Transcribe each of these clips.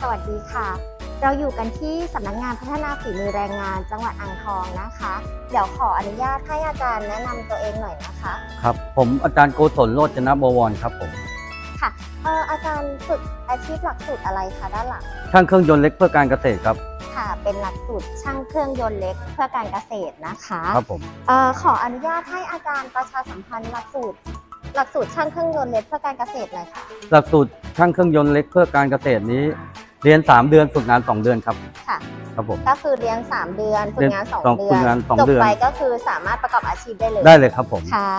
สวัสดีค่ะ เราอยู่กันที่สำนักงานพัฒนาฝีมือแรงงาน จังหวัดอ่างทองนะคะ เดี๋ยวขออนุญาตให้อาจารย์แนะนำตัวเองหน่อยนะคะ ครับ ผมอาจารย์โกศลโรจนบวรครับผม ค่ะเอ่ออาจารย์ฝึกอาชีพหลักสูตรอะไรคะด้านหลังช่างเครื่องยนต์เล็กเพื่อการเกษตรครับ ค่ะ เป็นหลักสูตรช่างเครื่องยนต์เล็กเพื่อการเกษตรนะคะครับผม เอ่อขออนุญาตให้อาจารย์ประชาสัมพันธ์หลักสูตร หลักสูตรช่างเครื่องยนต์เล็กเพื่อการเกษตรหน่อยค่ะ หลักสูตร ช่างเครื่องยนต์เล็กเพื่อการเกษตรนี้ เรียน 3 เดือนฝึกงาน 2 เดือนครับค่ะ ครับผม ก็คือเรียน 3 เดือนฝึกงานเรียน2เดืฝึอนกงานสองจบเดือนไปก็คือสามารถประกอบอาชีพได้เลยได้เลยครับผมค่ะ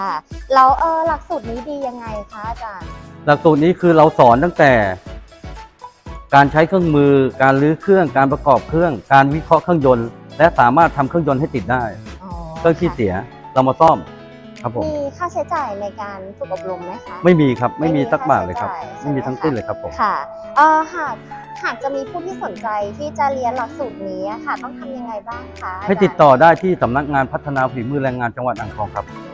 แล้วเออหลักสูตรนี้ดียังไงคะอาจารย์หลักสูตรนี้คือเราสอนตั้งแต่ การใช้เครื่องมือ การรื้อเครื่อง การประกอบเครื่อง การวิเคราะห์เครื่องยนต์ และสามารถทำเครื่องยนต์ให้ติดได้อ๋อเครื่องที่ค่ะเสียเรามาซ่อม ครับผมมีค่าใช้จ่ายในการฝึกอบรมไหมคะไม่มีครับไม่มีไม่มีสักบาทเลยครับค่าใช้จ่ายไม่มีใช่ไหมทั้งสิ้นคะเลยครับผมค่ะเออหากหากจะมีผู้ที่สนใจที่จะเรียนหลักสูตรนี้อะค่ะ ต้องทำยังไงบ้างคะาจารย์ให้ติดต่อได้ที่สำนักงานพัฒนาฝีมือแรงงานจังหวัดอ่างทองครับต้องมี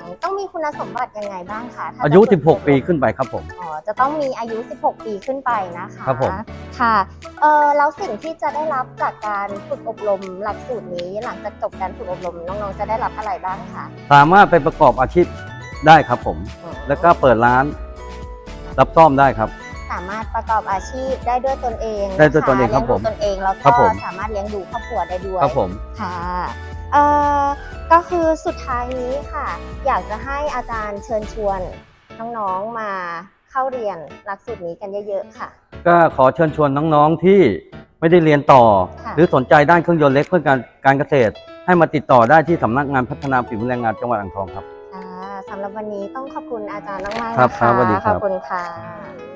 คุณสมบัติยังไงบ้างคะถ้อายุ จะฝึก16 ปีขึ้นไปครับผม อ๋อจะต้องมีอายุ 16 ปีขึ้นไปนะคะครับผม ค่ะเออแล้วสิ่งที่จะได้รับจากการฝึกอบรมหลักสูตรนี้ หลังจากจบการฝึกอบรมน้องๆจะได้รับอะไรบ้างคะสามารถไปประกอบอาชีพได้ครับผมอืมแล้วก็เปิดร้าน รับซ่อมได้ครับ สามารถประกอบอาชีพได้ด้วยตนเองนะคะได้ด้วยตนเองครับผมเลี้ยงดูตนเองแล้วครัก็บผม สามารถเลี้ยงดูครอบครัวได้ด้วยครับผม ค่ะ เอ่อก็คือสุดท้ายนี้ค่ะ อยากจะให้อาจารย์เชิญชวนน้องๆมาเข้าเรียนหลักสูตรนี้กันเยอะๆค่ะ ก็ขอเชิญชวนน้องๆที่ไม่ได้เรียนต่อ ค่ะ หรือสนใจด้านเครื่องยนต์เล็กเพื่อการการเกษตร ให้มาติดต่อได้ที่สำนักงานพัฒนาฝีมือแรงงานจังหวัดอ่างทองครับค่ะสำหรับวันนี้ต้องขอบคุณอาจารย์มากๆครับนะครัคะบสวัสดีคขรับอบคุณค่ะ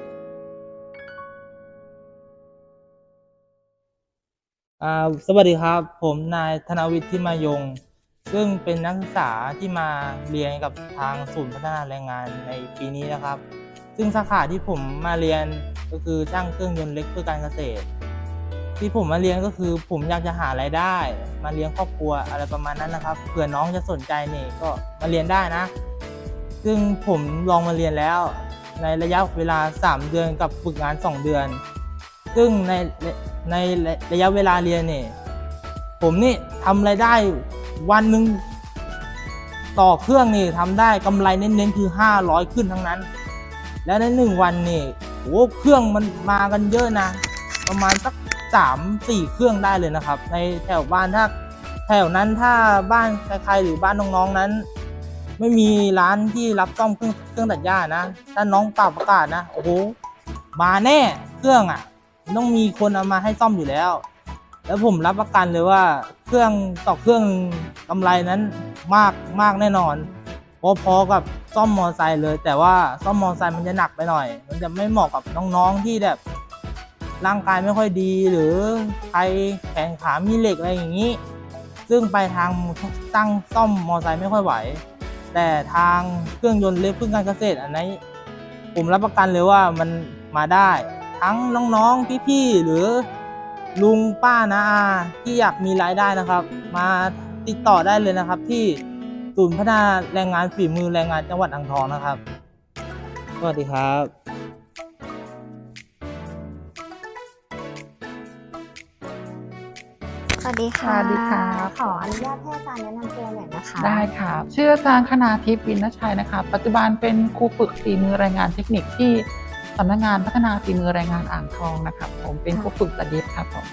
สวัสดีครับ ผมนายธนวิทย์ทิมายง ซึ่งเป็นนักศึกษาที่มาเรียนกับทางศูนย์พัฒนาแรงงานในปีนี้นะครับ ซึ่งสาขาที่ผมมาเรียนก็คือช่างเครื่องยนต์เล็กเพื่อการเกษตร ที่ผมมาเรียนก็คือผมอยากจะหารายได้ มาเลี้ยงครอบครัวอะไรประมาณนั้นนะครับเผื่อน้องจะสนใจนี่ก็มาเรียนได้นะ ซึ่งผมลองมาเรียนแล้ว ในระยะเวลา 3 เดือนกับฝึกงาน 2 เดือน ซึ่งในในระยะเวลาเรียนเนี่ยผมนี่ทำรายได้วันหนึ่งต่อเครื่องนี่ทำได้กำไรเน้นๆคือ 500 ขึ้นทั้งนั้น และในหนึ่งวันนี่โอ้เครื่องมันมากันเยอะนะ ประมาณสักสามสี่เครื่องได้เลยนะครับ ในแถวบ้านถ้าแถวนั้นถ้าบ้านใครๆหรือบ้านน้องๆนั้น ไม่มีร้านที่รับซ่อมเครื่องเครื่องตัดหญ้านะ ถ้าน้องปรับประกาศนะโอ้โหมาแน่เครื่องอะ ต้องมีคนเอามาให้ซ่อมอยู่แล้ว แล้วผมรับประกันเลยว่าเครื่องต่อเครื่องกำไรนั้นมากมากแน่นอนพอๆกับซ่อมมอไซค์เลย แต่ว่าซ่อมมอไซค์มันจะหนักไปหน่อย มันจะไม่เหมาะกับน้องๆที่แบบร่างกายไม่ค่อยดีหรือใครแขนขามีเหล็กอะไรอย่างนี้ ซึ่งไปทางตั้งซ่อมมอไซค์ไม่ค่อยไหว แต่ทางเครื่องยนต์เล็กเพื่อการเกษตรอันนี้ผมรับประกันเลยว่ามันมาได้ ทั้งน้องๆพี่ๆหรือลุงป้านาอาที่อยากมีรายได้นะครับ มาติดต่อได้เลยนะครับ ที่ศูนย์พัฒนาแรงงานฝีมือแรงงานจังหวัดอ่างทองนะครับสวัสดีครับสวัสดีค่ะ สวัสดีครับขออนุญาตให้อาจารย์แนะนำตัวหน่อยนะคะ ได้ค่ะ ชื่ออาจารย์คณาทิพย์วินชัยนะคะ ปัจจุบันเป็นครูฝึกฝีมือแรงงานเทคนิคที่สำนักงานพัฒนาฝีมือแรงงานอ่างทองนะครับผมเป็นครูฝึกตัดเย็บครับผม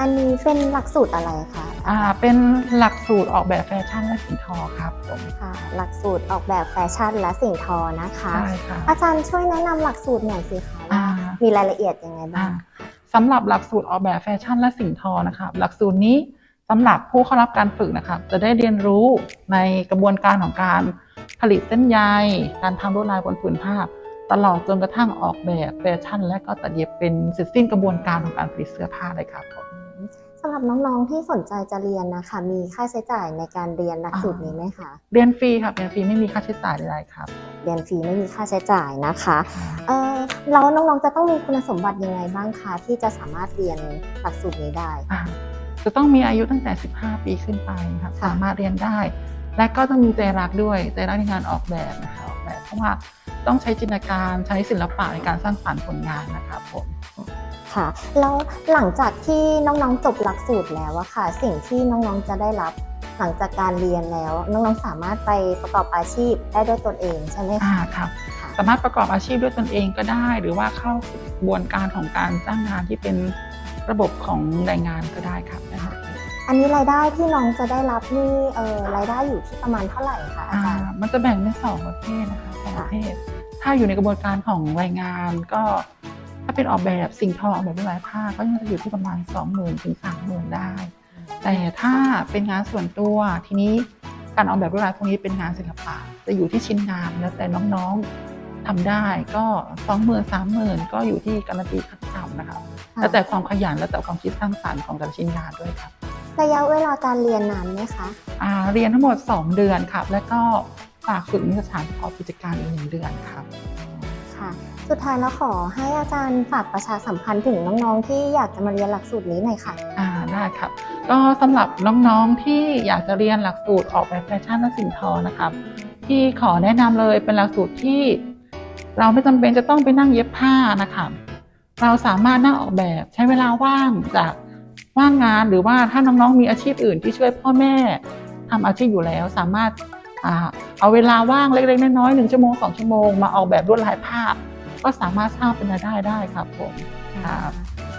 อันนี้เป็นหลักสูตรอะไรคะอ่าเป็นหลักสูตรออกแบบแฟชั่นและสินทอครับผมค่ะ หลักสูตรออกแบบแฟชั่นและสิ่งทอนะคะใช่ค่ะอาจารย์ช่วยแนะนำหลักสูตรหน่อยสิคะอ่าว่ามีรายละเอียดยังไงบ้าอ่างสำหรับหลักสูตรออกแบบแฟชั่นและสิ่งทอนะครับหลักสูตรนี้สำหรับผู้เข้ารับการฝึกนะครับ จะได้เรียนรู้ในกระบวนการของการผลิตเส้นใย การทำลวดลายบนผืนผ้า ตลอดจนกระทั่งออกแบบแฟชั่น และก็ตัดเย็บเป็นเสร็จสิ้นกระบวนการของการผลิตเสื้อผ้าเลยครับผมสำหรับน้องๆที่สนใจจะเรียนนะคะ มีค่าใช้จ่ายในการเรียนหลักสูตรนี้ไหมคะ เรียนฟรีครับเรียนฟรีไม่มีค่าใช้จ่ายใดๆครับ เรียนฟรีไม่มีค่าใช้จ่ายนะคะเออแล้วน้องๆจะต้องมีคุณสมบัติยังไงบ้างคะที่จะสามารถเรียนหลักสูตรนี้ได้อ่าจะต้องมีอายุตั้งแต่ 15 ปีขึ้นไปครับค่ะสามารถเรียนได้ และก็ต้องมีใจรักด้วยใจรักในงานออกแบบนะคะออกแบบเพราะว่า ต้องใช้จินตนาการใช้ศิลปะในการสร้างสรรค์ผลงานนะครับผมค่ะแล้วหลังจากที่น้องๆจบหลักสูตรแล้วอะค่ะ สิ่งที่น้องๆจะได้รับหลังจากการเรียนแล้ว น้องๆสามารถไปประกอบอาชีพได้ด้วยตนเองใช่ไหมอ่าคะครับค่ะสามารถประกอบอาชีพด้วยตนเองก็ได้ หรือว่าเข้ากระบวนการของการจ้างงานที่เป็นระบบของแรงงานก็ได้ครับได้หมดเลยอันนี้รายได้ที่น้องจะได้รับนี่เออรายได้อยู่ที่ประมาณเท่าไหร่คะอาอ่าจารย์มันจะแบ่งเป็นสองประเภทนะคะสองค่ะประเภท ถ้าอยู่ในกระบวนการของแรงงานก็ถ้าเป็นออกแบบสิ่งทอออกแบบด้วยลายผ้าก็ยังจะอยู่ที่ประมาณ 2 0,000ถึง30,000 ได้ แต่ถ้าเป็นงานส่วนตัวทีนี้การออกแบบด้วยลายพวกนี้เป็นงานศิลปะจะอยู่ที่ชิ้นงานแล้วแต่น้องๆทำได้ก็สองหมื่นสามหมื่นก็อยู่ที่การันตีขั้นต่ำนะคะแล้วแต่ความขยันแล้วแต่ความคิดสร้างสรรค์ของแต่ละชิ้นงานด้วยครับระยะเวลาการเรียนนานไหมคะอ่าเรียนทั้งหมด 2 เดือนครับ แล้วก็ ฝากฝึกนิสสถานประกอบกิจการอีกหนึ่งเดือนครับค่ะ สุดท้ายแล้วขอให้อาจารย์ฝากประชาสัมพันธ์ถึงน้องๆ ที่อยากจะมาเรียนหลักสูตรนี้หน่อยค่ะ อ่าได้ครับ ก็สำหรับน้องๆที่อยากจะเรียนหลักสูตรออกแบบแฟชั่นและสิ่งทอนะครับ ที่ขอแนะนำเลยเป็นหลักสูตรที่ เราไม่จำเป็นจะต้องไปนั่งเย็บผ้านะครับเราสามารถนั่งออกแบบใช้เวลาว่างจากว่างงานหรือว่าถ้าน้องๆมีอาชีพอื่นที่ช่วยพ่อแม่ทำอาชีพอยู่แล้ว สามารถอ่า เอาเวลาว่างเล็กๆน้อยๆหนึ่งชั่วโมงสองชั่วโมงมาออกแบบลวดลายภาพ ก็สามารถสร้างเป็นรายได้ได้ครับผมครับ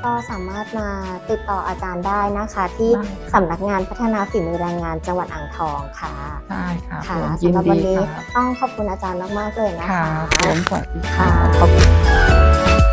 ก็สามารถมาติดต่ออาจารย์ได้นะคะ ที่ได้ค่ะสำนักงานพัฒนาฝีมือแรงงานจังหวัดอ่างทองค่ะใช่ครับค่ะผมยินสำหรับวัดีนนี้ครับต้องขอบคุณอาจารย์มากๆเลยนะครัคะบผมสวัสดีคค่ะรับขอบคุณ